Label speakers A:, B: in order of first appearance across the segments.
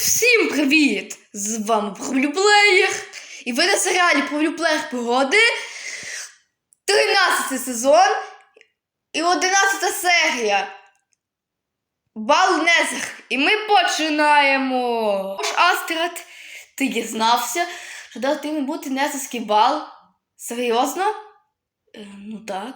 A: Всім привіт! З вами Проблюблеєр. І ви на серіалі Проблюблеєр погоди. 13 сезон і 11 серія. Бал Незер. І ми починаємо. Тож, Астрад, ти дізнався, що дав ти бути Незерський бал? Серйозно? Е, ну так.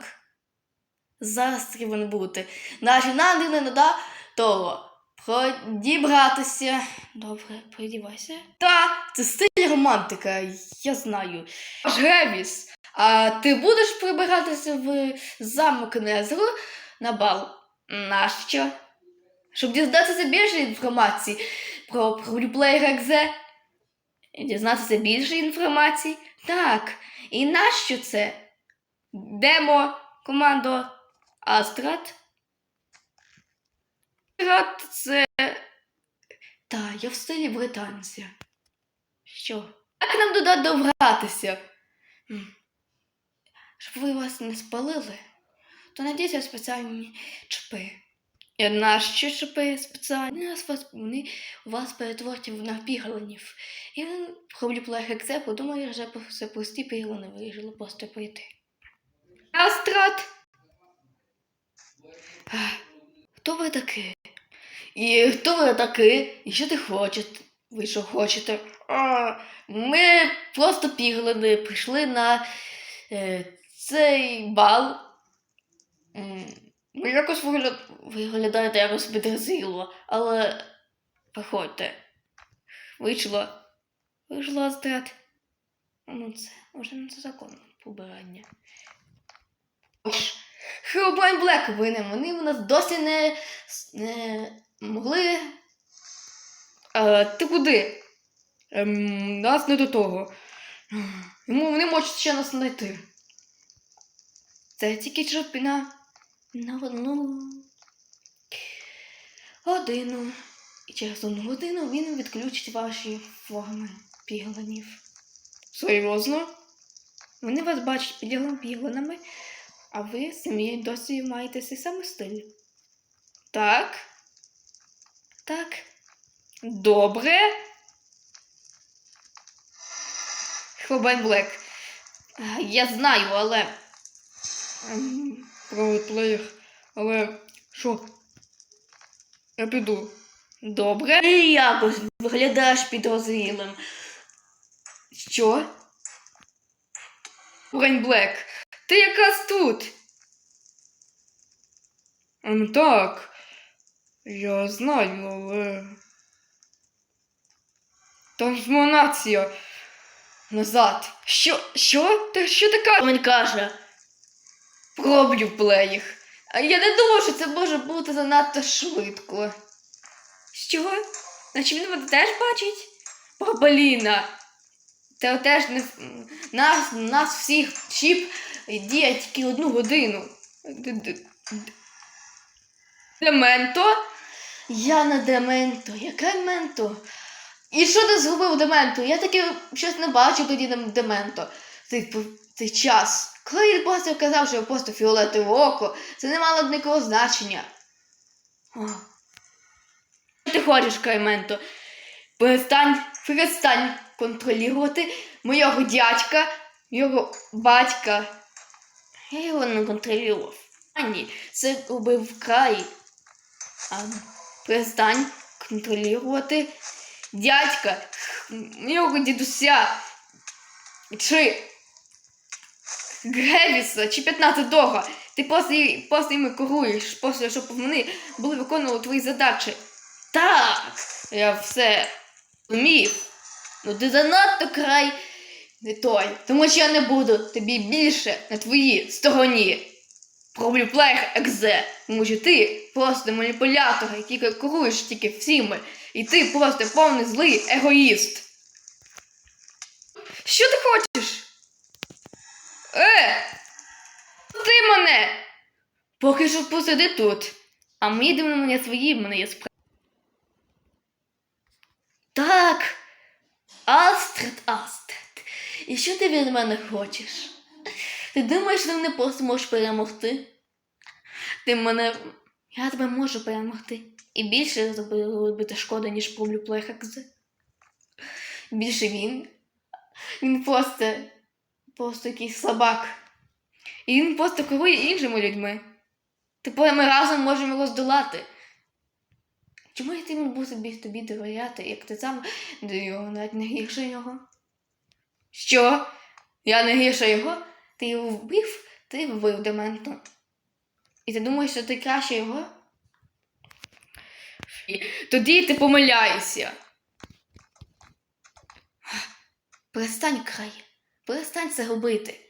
A: Зараз треба не бути. Наші нам не нада того. Продібратися. Добре, продівайся. Та, це стиль романтика, я знаю. Аж Гевіс, а ти будеш прибиратися в замок Незеру на бал? Нащо? Щоб дізнатися більше інформації про проблюплеєра Екзе? Дізнатися більше інформації? Так. І нащо це? Демо, командо Астрад? Астрад це. Та, я в стилі британця. Що? Як нам туди добратися? Щоб ви вас не спалили, то надійте спеціальні чіпи. І нащо чіпи спеціальні? Нас вас, вони вас перетворять в напігланів. І він проблюплеєр як це подумає, що це прості піглини вирішили просто прийти. Астрад! Ах, Хто ви такий? І хто ви такий? І що ти хочете? Ви що хочете? А, ми просто піглини прийшли на е, цей бал. Ви якось вигляд... виглядаєте якось підразило, але приходьте. Вийшло. Вийшло Астрад. Ну це вже не це законне побирання. Ось. Херобрайн Блек винен. Вони в нас досі не, не могли. А, ти куди? Ем, нас не до того. Йому вони можуть ще нас знайти. Це тільки щоб на, одну годину. І через одну годину він відключить ваші форми пігланів. Серйозно? Вони вас бачать під пігланами, а ви самі досі маєте цей самий стиль. Так. Так. Добре. Хробайн Блек. Я знаю, але. Правоплеєр. Але що? Я піду. Добре. Ти якось виглядаєш підозрілим. Що? Урень Блек. Ти якраз тут. Ем, так. Я знаю, але. Трансформація. Назад. Що? Що? Ти що ти кажеш? Він каже. Проб'ю плеїх. А я не думав, що це може бути занадто швидко. Що? Значить він мене теж бачить? Бабаліна. Це теж не нас, нас всіх чіп діє тільки одну годину. Дементо? Я не Дементо. Яке Менто? І що ти зробив Дементо? Я таки щось не бачив тоді Дем- Дементо. Цей, цей час. Коли він просто казав, що просто фіолетове око, це не мало б ніякого значення. Що ти хочеш, Кайменто? Перестань, перестань контролювати моєго дядька, його батька. Я його не контролював. А ні, це робив край. А, перестань контролювати дядька, моєго дідуся. Чи Гревіса, чи 15 дога. Ти просто, їми керуєш, просто щоб вони були виконували твої задачі. Так, я все вмів. Ну ти занадто край не той. Тому що я не буду тобі більше на твоїй стороні. Проблю екзе. Тому що ти просто маніпулятор, який керуєш тільки всіми. І ти просто повний злий егоїст. Що ти хочеш? Е! Ти мене! Поки що посиди тут. А ми йдемо на мене свої, в мене є справи. Так. Астрид, Астрид. І що ти від мене хочеш? Ти думаєш, ти мене просто можеш перемогти? Ти мене Я тебе можу перемогти. І більше зробити шкоди, ніж проблю плехакз. Більше він. Він просто. просто якийсь слабак. І він просто керує іншими людьми. Типу ми разом можемо його здолати. Чому я ти буду тобі, тобі довіряти, як ти сам до його навіть не гірше його? Що? Я не гірше його? Ти його вбив? Ти вбив Дементу. І ти думаєш, що ти краще його? Тоді ти помиляєшся. Перестань край. Перестань це робити.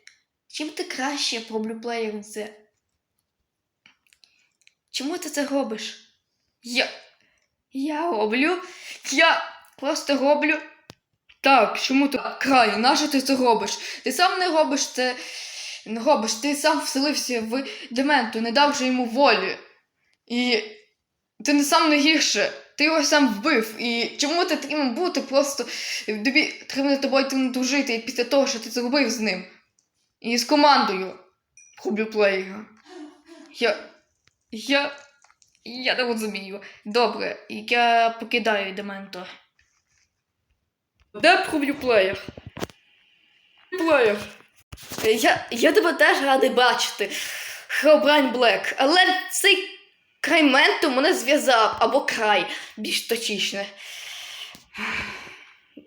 A: Чим ти краще про блюплеєр це? Чому ти це робиш? Я. Я роблю. Я просто роблю. Так, чому ти край? Нащо ти це робиш? Ти сам не робиш це. Не робиш, ти сам вселився в Дементу, не давши йому волі. І ти не сам не гірше. Ти його сам вбив. І чому ти таким бути просто тобі треба тобою тим дружити після того, що ти зробив з ним? І з командою Хублюплеєра. Я. Я. Я не розумію. Добре, я покидаю Дементор. Де Хублюплеєр? Плеєр. Я, я тебе теж радий бачити. Хеобрайн Блек. Але цей край менту мене зв'язав, або край, більш точніше.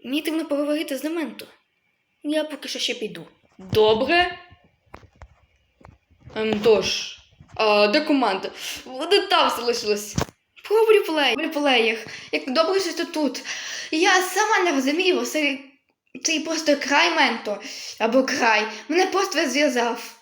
A: Мені треба поговорити з Дементу. Я поки що ще піду. Добре. Ем, тож, а де команда? Вони там залишились. Пробую плей, плеєр. Як добре, що ти тут. Я сама не розумію, це, це просто край менто. Або край. Мене просто зв'язав.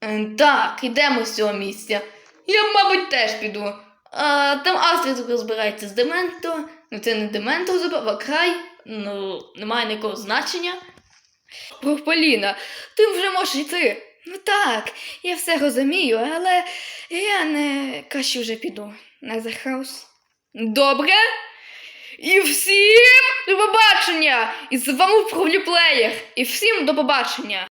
A: Ем, Так, ідемо з цього місця. Я, мабуть, теж піду. А, там Астрид розбирається з Дементо. Ну, це не Дементо а край. Ну, немає ніякого значення. Прополіна, ти вже можеш йти. Ну так, я все розумію, але я не краще вже піду на The House. Добре? І всім до побачення! І з вами Плеєр. І всім до побачення!